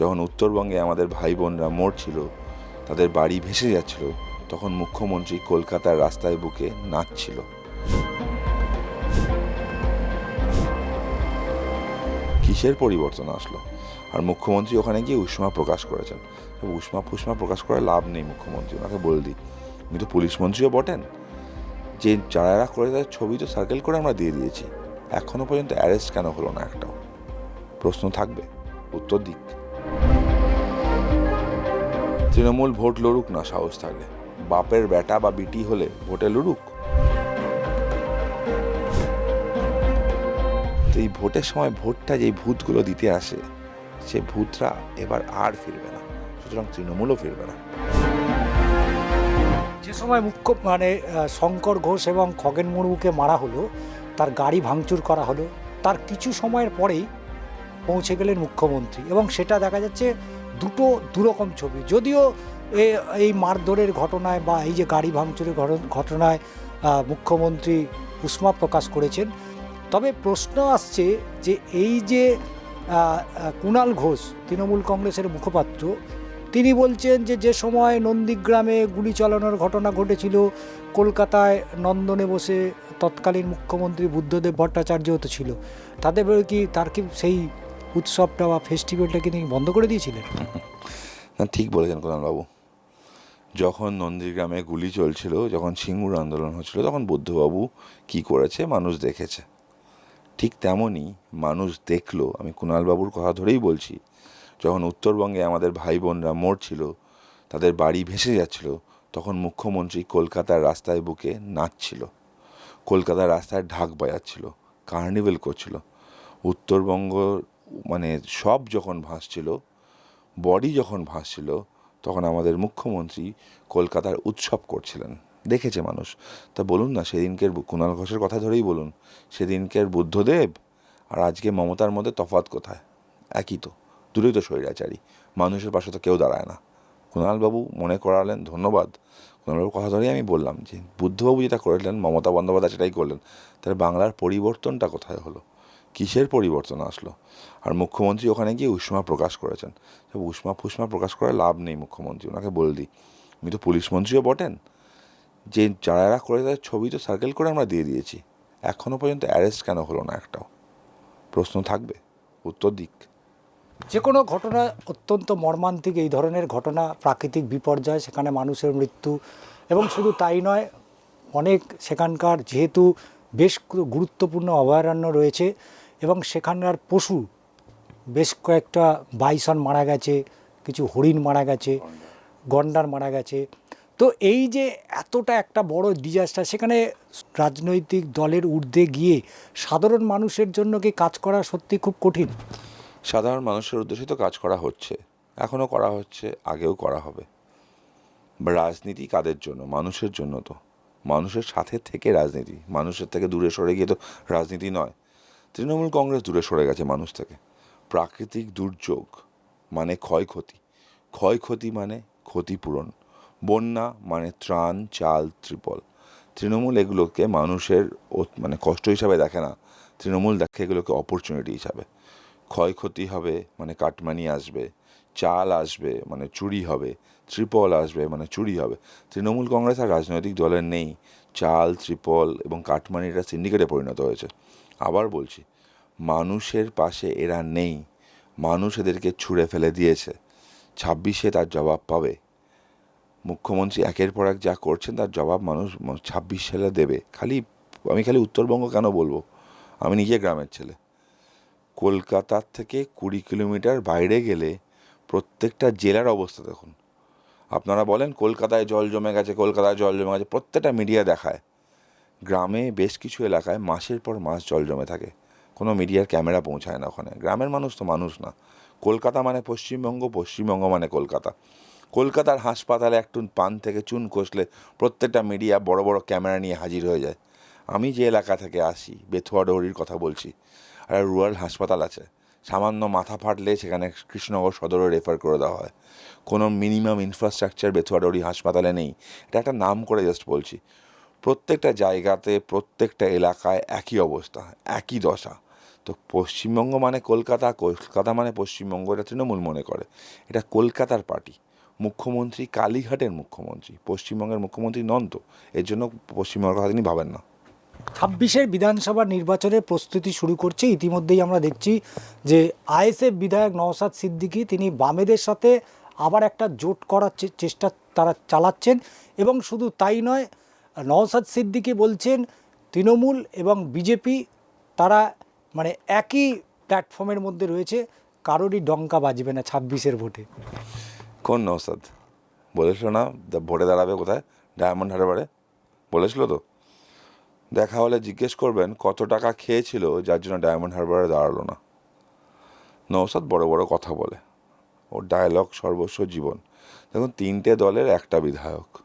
যখন উত্তরবঙ্গে আমাদের ভাই বোনরা মরছিল, তাদের বাড়ি ভেসে যাচ্ছিল, তখন মুখ্যমন্ত্রী কলকাতার রাস্তায় বুকে নাচছিল। কিসের পরিবর্তন আসলো? আর মুখ্যমন্ত্রী ওখানে গিয়ে উষ্মা প্রকাশ করেছেন। উষ্মা, ফুষ্মা প্রকাশ করে লাভ নেই মুখ্যমন্ত্রী, ওনাকে বল দিই। উনি তো পুলিশ মন্ত্রীও বটেন। যে যারা করে তাদের ছবি তো সার্কেল করে আমরা দিয়ে দিয়েছি। এখনও পর্যন্ত অ্যারেস্ট কেন হলো না একটাও? প্রশ্ন থাকবে। উত্তর দিক। তৃণমূল ভোট লড়ুক না সাহস থাকলে। বাপের বেটা বা বিটি হলে ভোটে লড়ুক? এই ভোটের সময় ভোটটা যেই ভূতগুলো দিতে আসে, সে ভূতরা এবার আর ফিরবে না। সুতরাং তৃণমূলও ফিরবে না। যে সময় মুখ্য মানে শঙ্কর ঘোষ এবং খগেন মুর্মুকে মারা হলো, তার গাড়ি ভাঙচুর করা হলো, তার কিছু সময়ের পরেই পৌঁছে গেলেন মুখ্যমন্ত্রী। এবং সেটা দেখা যাচ্ছে দুটো দুরকম ছবি। যদিও এই মারধরের ঘটনায় বা এই যে গাড়ি ভাঙচুরের ঘটন- ঘটনায় মুখ্যমন্ত্রী উষ্মা প্রকাশ করেছেন, তবে প্রশ্ন আসছে যে এই যে কুণাল ঘোষ, তৃণমূল কংগ্রেসের মুখপাত্র, তিনি বলছেন যে যে সময় নন্দীগ্রামে গুলি চালানোর ঘটনা ঘটেছিল, কলকাতায় নন্দনে বসে তৎকালীন মুখ্যমন্ত্রী বুদ্ধদেব ভট্টাচার্য তো ছিল তাদের কি তার কি সেই উৎসবটা বা ফেস্টিভ্যালটা কি তিনি বন্ধ করে দিয়েছিলেন? না, ঠিক বলেছেন বাবু যখন নন্দীগ্রামে গুলি চলছিল, যখন সিঙ্গুর আন্দোলন হচ্ছিল, তখন বুদ্ধবাবু কি করেছে? মানুষ দেখেছে। ঠিক তেমনই মানুষ দেখল, আমি কুণালবাবুর কথা ধরেই বলছি, যখন উত্তরবঙ্গে আমাদের ভাই বোনরা মরছিল, তাদের বাড়ি ভেসে যাচ্ছিল, তখন মুখ্যমন্ত্রী কলকাতার রাস্তায় বুকে নাচছিল। কলকাতার রাস্তায় ঢাক বাজাচ্ছিল, কার্নিভেল করছিল। উত্তরবঙ্গ মানে সব যখন ভাসছিল, বডি যখন ভাসছিল, তখন আমাদের মুখ্যমন্ত্রী কলকাতার উৎসব করছিলেন। দেখেছে মানুষ। তা বলুন না, সেদিনকের কুণাল ঘোষের কথা ধরেই বলুন। সেদিনকের বুদ্ধদেব আর আজকে মমতার মধ্যে তফাৎ কোথায়? একই তো দূরেই তো স্বৈরাচারী। মানুষের পাশে তো কেউ দাঁড়ায় না। কুণালবাবু মনে করালেন, ধন্যবাদ। কুণালবাবুর কথা ধরেই আমি বললাম যে, বুদ্ধবাবু যেটা করলেন মমতা বন্দ্যোপাধ্যায় সেটাই করলেন। তাহলে বাংলার পরিবর্তনটা কোথায় হলো? কিসের পরিবর্তন আসলো? আর মুখ্যমন্ত্রী ওখানে গিয়ে উষ্মা প্রকাশ করেছেন। উষ্মা, ফুষ্মা প্রকাশ করে লাভ নেই মুখ্যমন্ত্রী, ওনাকে বল দিই। উনি তো পুলিশ মন্ত্রীও বটেন। যে যারা এরা করে তাদের ছবি তো সার্কেল করে আমরা দিয়ে দিয়েছি। এখনও পর্যন্ত অ্যারেস্ট কেন হলো না একটাও? প্রশ্ন থাকবে। উত্তর দিক। যে কোনো ঘটনা অত্যন্ত মর্মান্তিক, এই ধরনের ঘটনা প্রাকৃতিক বিপর্যয়, সেখানে মানুষের মৃত্যু, এবং শুধু তাই নয়, অনেক সেখানকার যেহেতু বেশ গুরুত্বপূর্ণ অভয়ারণ্য রয়েছে এবং সেখানকার পশু, বেশ কয়েকটা বাইসন মারা গেছে, কিছু হরিণ মারা গেছে, গন্ডার মারা গেছে। তো এই যে এতটা একটা বড় ডিজাস্টার সেখানে রাজনৈতিক দলের ঊর্ধ্বে গিয়ে সাধারণ মানুষের জন্য কি কাজ করা সত্যি খুব কঠিন? সাধারণ মানুষের উদ্দেশ্যে তো কাজ করা হচ্ছে। এখনও করা হচ্ছে, আগেও করা হবে। রাজনীতি কাদের জন্য? মানুষের জন্য তো। মানুষের সাথে থেকে রাজনীতি। মানুষের থেকে দূরে সরে গিয়ে তো রাজনীতি নয়। তৃণমূল কংগ্রেস দূরে সরে গেছে মানুষ থেকে প্রাকৃতিক দুর্যোগ মানে ক্ষয়ক্ষতি। ক্ষয়ক্ষতি মানে ক্ষতিপূরণ। বন্যা মানে ত্রাণ, চাল, ত্রিপল। তৃণমূল এগুলোকে মানুষের মানে কষ্ট হিসাবে দেখে না। তৃণমূল দেখে এগুলোকে অপরচুনিটি হিসাবে। ক্ষয়ক্ষতি হবে মানে কাটমানি আসবে, চাল আসবে মানে চুরি হবে, ত্রিপল আসবে মানে চুরি হবে। তৃণমূল কংগ্রেস আর রাজনৈতিক দলের নেই। চাল, ত্রিপল এবং কাটমানিটা সিন্ডিকেটে পরিণত হয়েছে। আবার বলছি, মানুষের পাশে এরা নেই। মানুষ এদেরকে ছুঁড়ে ফেলে দিয়েছে। ছাব্বিশে তার জবাব পাবে। মুখ্যমন্ত্রী একের পর এক যা করছেন, তার জবাব মানুষ ছাব্বিশ সালে দেবে। খালি, আমি খালি উত্তরবঙ্গ কেন বলব? আমি নিজে গ্রামের ছেলে। কলকাতার থেকে কুড়ি কিলোমিটার বাইরে গেলে প্রত্যেকটা জেলার অবস্থা দেখুন। আপনারা বলেন, কলকাতায় জল জমে গেছে, কলকাতায় জল জমে গেছে, প্রত্যেকটা মিডিয়া দেখায়। গ্রামে বেশ কিছু এলাকায় মাসের পর মাস জল জমে থাকে। কোনো মিডিয়ার ক্যামেরা পৌঁছায় না ওখানে। গ্রামের মানুষ তো মানুষ না। কলকাতা মানে পশ্চিমবঙ্গ পশ্চিমবঙ্গ মানে কলকাতা। কলকাতার হাসপাতালে একটু পান থেকে চুন কষলে প্রত্যেকটা মিডিয়া বড় বড় ক্যামেরা নিয়ে হাজির হয়ে যায়। আমি যে এলাকা থেকে আসি, বেথুয়া ডৌরির কথা বলছি আর রুরাল হাসপাতাল আছে। সামান্য মাথা ফাটলে সেখানে কৃষ্ণনগর সদরে রেফার করে দেওয়া হয়। কোনো মিনিমাম ইনফ্রাস্ট্রাকচার বেথুয়াডৌরি হাসপাতালে নেই। এটা একটা নাম করে জাস্ট বলছি। প্রত্যেকটা জায়গাতে, প্রত্যেকটা এলাকায় একই অবস্থা, একই দশা। তো পশ্চিমবঙ্গ মানে কলকাতা কলকাতা মানে পশ্চিমবঙ্গ, এটা তৃণমূল মনে করে। এটা কলকাতার পার্টি। মুখ্যমন্ত্রী কালীঘাটের মুখ্যমন্ত্রী, পশ্চিমবঙ্গের মুখ্যমন্ত্রী নন তো এর জন্য পশ্চিমবঙ্গের কথা তিনি ভাবেন না। ছাব্বিশের বিধানসভা নির্বাচনের প্রস্তুতি শুরু করছে। ইতিমধ্যেই আমরা দেখছি যে আইএসএফ বিধায়ক নওসাদ সিদ্দিকী তিনি বামেদের সাথে আবার একটা জোট করার চেষ্টা তারা চালাচ্ছেন। এবং শুধু তাই নয় নওসাদ সিদ্দিকী বলছেন, তৃণমূল এবং বিজেপি তারা মানে একই প্ল্যাটফর্মের মধ্যে রয়েছে, কারোরই ডঙ্কা বাজবে না ছাব্বিশের ভোটে। কোন নওসাদ বলেছিল না ভোটে দাঁড়াবে কোথায়? ডায়মন্ড হারবারে। বলেছিল তো। দেখা হলে জিজ্ঞেস করবেন কত টাকা খেয়েছিল, যার জন্য ডায়মন্ড হারবারে দাঁড়াল না। নৌসাদ বড় বড় কথা বলে। ওর ডায়লগ সর্বস্ব জীবন। দেখুন, তিনটে দলের একটা বিধায়ক।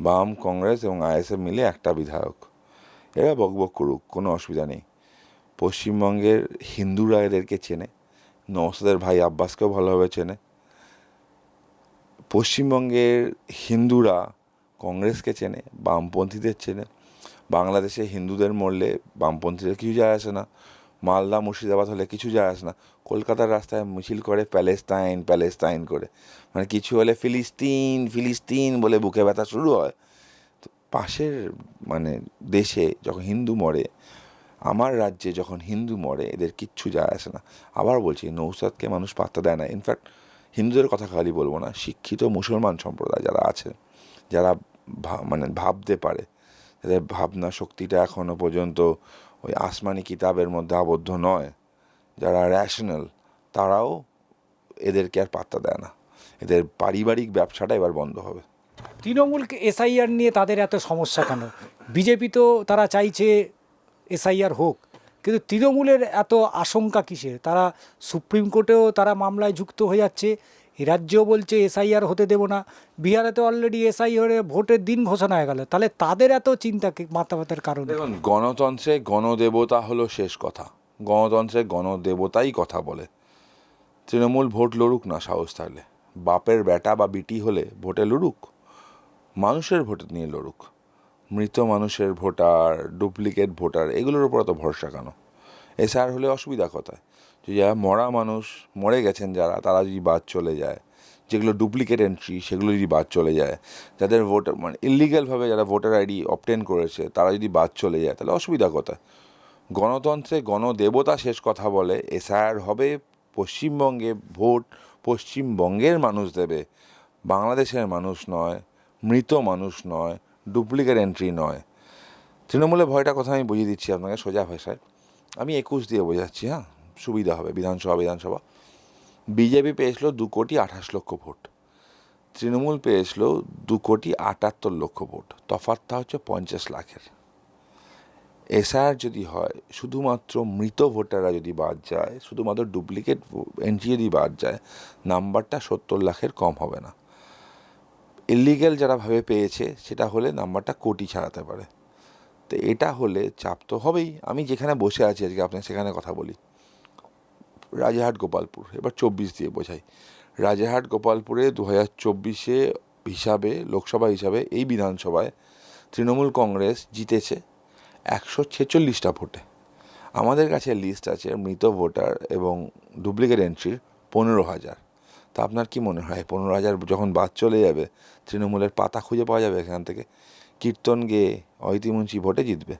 বাম, কংগ্রেস এবং আইএসএফ মিলে একটা বিধায়ক। এরা বকবক করুক, কোনো অসুবিধা নেই। পশ্চিমবঙ্গের হিন্দুরা এদেরকে চেনে নৌসাদের ভাই আব্বাসকেও ভালোভাবে চেনে। পশ্চিমবঙ্গের হিন্দুরা কংগ্রেসকে চেনে, বামপন্থীদের চেনে। বাংলাদেশে হিন্দুদের মরলে বামপন্থীদের কিছু যায় আসে না। মালদা, মুর্শিদাবাদ হলে কিছু যায় আসে না। কলকাতার রাস্তায় মিছিল করে প্যালেস্তাইন প্যালেস্তাইন করে। মানে কিছু হলে ফিলিস্তিন ফিলিস্তিন বলে বুকে ব্যথা শুরু হয়। তো পাশের মানে দেশে যখন হিন্দু মরে, আমার রাজ্যে যখন হিন্দু মরে, এদের কিচ্ছু যায় আসে না। আবার বলছি, নৌসাদকে মানুষ পাত্তা দেয় না। ইনফ্যাক্ট হিন্দুদের কথা খালি বলব না, শিক্ষিত মুসলমান সম্প্রদায় যারা আছে, যারা মানে ভাবতে পারে, যাদের ভাবনা শক্তিটা এখনও পর্যন্ত ওই আসমানি কিতাবের মধ্যে আবদ্ধ নয়। যারা র্যাশনাল তারাও এদেরকে আর পাত্তা দেয় না। এদের পারিবারিক ব্যবসাটা এবার বন্ধ হবে। তৃণমূলকে এসআইআর নিয়ে তাদের এত সমস্যা কেন? বিজেপি তো তারা চাইছে এসআইআর হোক, কিন্তু তৃণমূলের এত আশঙ্কা কিসের? তারা সুপ্রিম কোর্টেও তারা মামলায় যুক্ত হয়ে যাচ্ছে। রাজ্যও বলছে এসআইআর হতে দেবো না। বিহারে তো অলরেডি এসআইআর ভোটের দিন ঘোষণা হয়ে গেল। তাহলে তাদের এত চিন্তা মাথা ব্যথার কারণ? দেখুন, গণতন্ত্রে গণদেবতা হলো শেষ কথা। গণতন্ত্রে গণদেবতাই কথা বলে। তৃণমূল ভোট লড়ুক না সাহস থাকলে। বাপের বেটা বা বিটি হলে ভোটে লড়ুক। মানুষের ভোট নিয়ে লড়ুক। মৃত মানুষের ভোটার ডুপ্লিকেট ভোটার, এগুলোর উপর তো ভরসা কেন? এসআর হলে অসুবিধা কোথায়? যে যারা মরা মানুষ, মরে গেছেন যারা, তারা যদি বাদ চলে যায়, যেগুলো ডুপ্লিকেট এন্ট্রি সেগুলো যদি বাদ চলে যায়, যাদের ভোটার মানে ইলিগ্যালভাবে যারা ভোটার আইডি অবটেন করেছে, তারা যদি বাদ চলে যায়, তাহলে অসুবিধা কথা গণতন্ত্রে গণদেবতা শেষ কথা বলে এসআর হবে, পশ্চিমবঙ্গে ভোট পশ্চিমবঙ্গের মানুষ দেবে, বাংলাদেশের মানুষ নয়, মৃত মানুষ নয় ডুপ্লিকেট এন্ট্রি নয়। তৃণমূলের ভয়টা কথা আমি বুঝিয়ে দিচ্ছি আপনাকে, সোজা ভাষায়। আমি একুশ দিয়ে বোঝাচ্ছি হ্যাঁ? সুবিধা হবে, বিধানসভা বিধানসভা। বিজেপি পেয়েছিল দু কোটি আঠাশ লক্ষ ভোট। তৃণমূল পেয়েছিল দু কোটি আটাত্তর লক্ষ ভোট। তফাতটা হচ্ছে পঞ্চাশ লাখের। এসআর যদি হয়, শুধুমাত্র মৃত ভোটাররা যদি বাদ যায়, শুধুমাত্র ডুপ্লিকেট এন্ট্রি যদি বাদ যায়, নাম্বারটা সত্তর লাখের কম হবে না। ইলিগ্যাল যারা ভাবে পেয়েছে, সেটা হলে নাম্বারটা কোটি ছাড়াতে পারে। তো এটা হলে চাপ তো হবেই। আমি যেখানে বসে আছি আজকে, আপনার সেখানে কথা বলি। রাজারহাট গোপালপুর, এবার চব্বিশ দিয়ে বোঝাই। রাজারহাট গোপালপুরে দু হাজার চব্বিশে হিসাবে, লোকসভা হিসাবে এই বিধানসভায় তৃণমূল কংগ্রেস জিতেছে একশো ছেচল্লিশটা ভোটে। আমাদের কাছে লিস্ট আছে মৃত ভোটার এবং ডুপ্লিকেট এন্ট্রির পনেরো হাজার। তা আপনার কি মনে হয়? পনেরো হাজার যখন বাদ চলে যাবে, তৃণমূলের পাতা খুঁজে পাওয়া যাবে এখান থেকে। কীর্তন গেয়ে মুন্সি ভোটে জিতবে।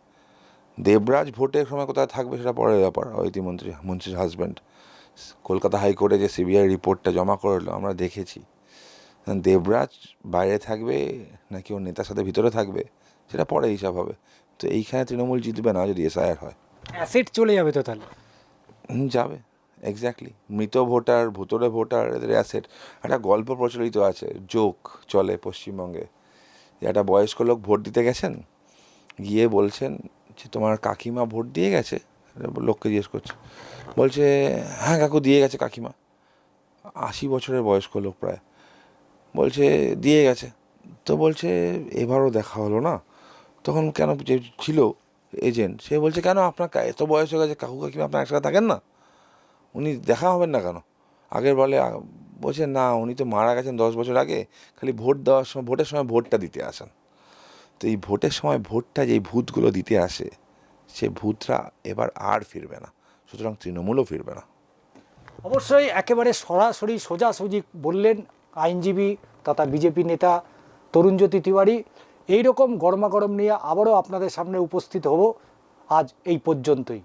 দেবরাজ ভোটের সময় কোথায় থাকবে সেটা পরের ব্যাপার অহিতি মন্ত্রী মুন্সির হাজব্যান্ড কলকাতা হাইকোর্টে যে সিবিআই রিপোর্টটা জমা করল আমরা দেখেছি। দেবরাজ বাইরে থাকবে নাকি ওর নেতার সাথে ভিতরে থাকবে? সেটা পরে হিসাব হবে। তো এইখানে তৃণমূল জিতবে না যদি এসআইআর হয়। অ্যাসেট চলে যাবে তো তাহলে? যাবে এক্স্যাক্টলি মৃত ভোটার ভুতরে ভোটার এদের অ্যাসেট। একটা গল্প প্রচলিত আছে জোক চলে পশ্চিমবঙ্গে। যে একটা বয়স্ক লোক ভোট দিতে গেছেন গিয়ে বলছেন যে তোমার কাকিমা ভোট দিয়ে গেছে? লোককে জিজ্ঞেস করছে। বলছে হ্যাঁ কাকু, দিয়ে গেছে কাকিমা। আশি বছরের বয়স্ক লোক প্রায়। বলছে, দিয়ে গেছে। তো বলছে, এবারও দেখা হলো না। তখন কেন যে ছিল এজেন্ট সে বলছে, কেন আপনার এত বয়স হয়ে গেছে, কাকু, কাকিমা আপনার একসাথে থাকেন না? উনি দেখা হবেন না কেন? আগের বলে বলছে, না, উনি তো মারা গেছেন দশ বছর আগে। খালি ভোট দেওয়ার সময়, ভোটের সময় ভোটটা দিতে আসেন। তো এই ভোটের সময় ভোটটা যেই ভূতগুলো দিতে আসে সে ভূতরা এবার আর ফিরবে না। সুতরাং তৃণমূলও ফিরবে না। অবশ্যই একেবারে সরাসরি সোজাসুজি বললেন আইনজীবী তথা বিজেপি নেতা তরুণজ্যোতি তিওয়ারি। এইরকম গরমাগরম নিয়ে আবারও আপনাদের সামনে উপস্থিত হব আজ এই পর্যন্তই।